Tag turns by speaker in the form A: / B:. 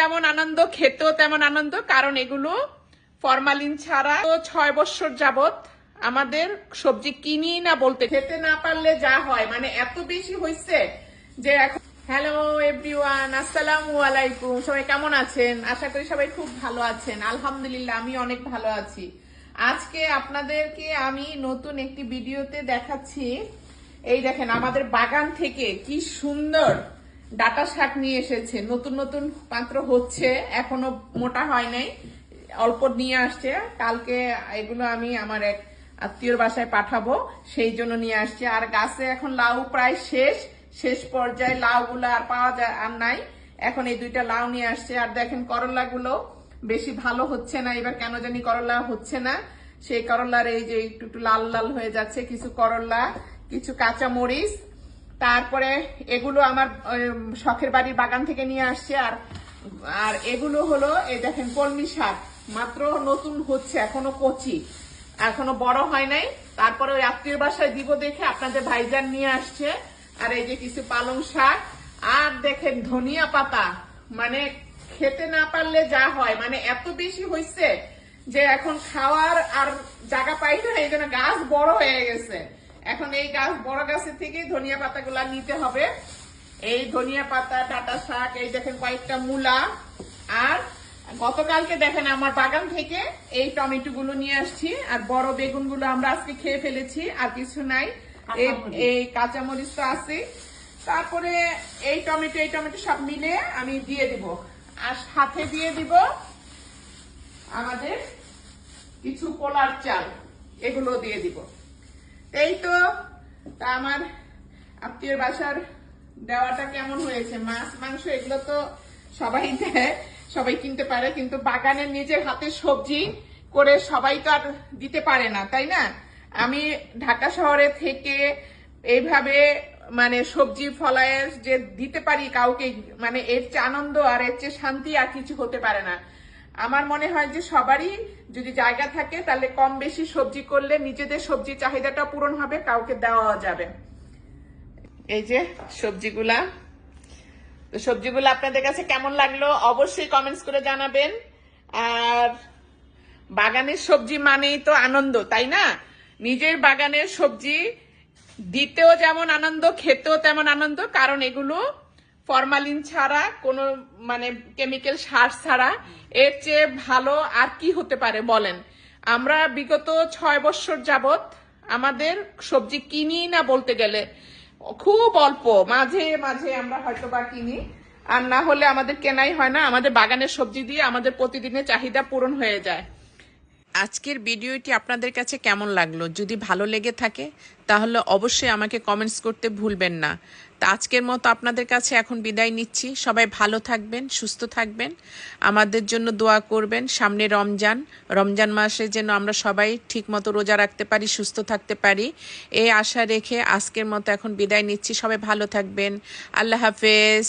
A: যেমন আনন্দ, খেতেও তেমন আনন্দ, কারণ এগুলো ফরমালিন ছাড়া তো ছয় বছর যাবত আমাদের সবজি কিনি না বলতে, খেতে না পারলে যা হয়। মানে এত বেশি হয়েছে যে এখন হ্যালো এভরিওয়ান আসসালামু আলাইকুম। সবাই কেমন আছেন? আশা করি সবাই খুব ভালো আছেন। আলহামদুলিল্লাহ আমি অনেক ভালো আছি। আজকে আপনাদেরকে আমি নতুন একটি ভিডিওতে দেখাচ্ছি। এই দেখেন, আমাদের বাগান থেকে কি সুন্দর ডাটা শাক নিয়ে এসেছে। নতুন নতুন মাত্র হচ্ছে, এখনও মোটা হয় নাই, অল্প নিয়ে আসছে। কালকে এগুলো আমি আমার এক আত্মীয়র বাসায় পাঠাবো, সেই জন্য নিয়ে আসছে। আর গাছে এখন লাউ প্রায় শেষ শেষ পর্যায়ে লাউগুলো আর পাওয়া যায়, আর নাই। এখন এই দুইটা লাউ নিয়ে আসছে। আর দেখেন করলাগুলো বেশি ভালো হচ্ছে না, এবার কেন জানি করলা হচ্ছে না। সেই করলার এই যে একটু একটু লাল লাল হয়ে যাচ্ছে, কিছু করলা, কিছু কাঁচা মরিচ তারপরে এগুলো আমার শখের বাড়ির বাগান থেকে নিয়ে আসছে, আর আর এগুলো হলো, এই দেখেন কলমি শাক। মাত্র নতুন হচ্ছে, এখনও কচি। এখনও বড় হয় নাই। তারপরে ওই আত্মীয় বাসায় দিব দেখে আপনাদের ভাইজান নিয়ে আসছে। আর এই যে কিছু পালং শাক। আর দেখেন, ধনিয়া পাতা। মানে খেতে না পারলে যা হয় মানে এত বেশি হয়েছে যে এখন খাওয়ার আর জায়গা পাই না, এই জন্য গাছ বড় হয়ে গেছে। এখন এই গাছ বড় গাছের থেকে ধনিয়া পাতাগুলা নিতে হবে। এই ধনিয়া পাতা ডাটা শাক এই দেখেন কয়েকটা মূলা। আর গতকালকে দেখেন আমার বাগান থেকে এই টমেটো গুলো নিয়ে আসছি আর বড় বেগুনগুলো আমরা আজকে খেয়ে ফেলেছি আর কিছু নাই। এই-
B: কাঁচামরিচ।
A: এই কাঁচামরিচ তো আছে। তারপরে এই টমেটো এই টমেটো সব মিলে আমি দিয়ে দিব। আর সাথে দিয়ে দিব আমাদের কিছু পোলার চাল। এগুলো দিয়ে দিব। এই তো, তা আমার আত্মীয় বাসার দেওয়াটা কেমন হয়েছে? মাছ, মাংস, এগুলো তো সবাই দেয়, সবাই কিনতে পারে, কিন্তু বাগানের নিজের হাতে সবজি করে সবাই তো আর দিতে পারে না, তাই না? আমি ঢাকা শহরে থেকে এইভাবে মানে সবজি ফলায় যে দিতে পারি কাউকে মানে এর চেয়ে আনন্দ আর এর চেয়ে শান্তি আর কিছু হতে পারে না। আমার মনে হয় যে সবারই যদি জায়গা থাকে, তাহলে কম বেশি সবজি করলে নিজেদের সবজি চাহিদাটা পূরণ হবে, কাউকে দেওয়া যাবে। এই যে সবজিগুলা। তো সবজিগুলো আপনাদের কাছে কেমন লাগল অবশ্যই কমেন্টস করে জানাবেন। আর বাগানের সবজি মানেই তো আনন্দ, তাই না? নিজের বাগানের সবজি দিতেও যেমন আনন্দ, খেতেও তেমন আনন্দ, কারণ এগুলো ফরমালিন ছাড়া, কোনো মানে কেমিক্যাল সার ছাড়া এর চেয়ে ভালো আর কি হতে পারে বলেন? আমরা বিগত ছয় বছর যাবত আমাদের সবজি কিনি না বলতে গেলে, খুব অল্প। মাঝে মাঝে আমরা হয়তো বা কিনি। আর না হলে আমাদের কেনাই হয় না। আমাদের বাগানের সবজি দিয়ে আমাদের প্রতিদিনের চাহিদা পূরণ হয়ে যায়। আজকের ভিডিওটি আপনাদের কাছে কেমন লাগল? যদি ভালো লেগে থাকে, তাহলে অবশ্যই আমাকে কমেন্টস করতে ভুলবেন না। তা আজকের মতো আপনাদের কাছে এখন বিদায় নিচ্ছি। সবাই ভালো থাকবেন, সুস্থ থাকবেন। আমাদের জন্য দোয়া করবেন সামনে রমজান। রমজান মাসে যেন আমরা সবাই ঠিক মতো রোজা রাখতে পারি, সুস্থ থাকতে পারি। এই আশা রেখে আজকের মতো এখন বিদায় নিচ্ছি। সবাই ভালো থাকবেন। আল্লাহ হাফেজ।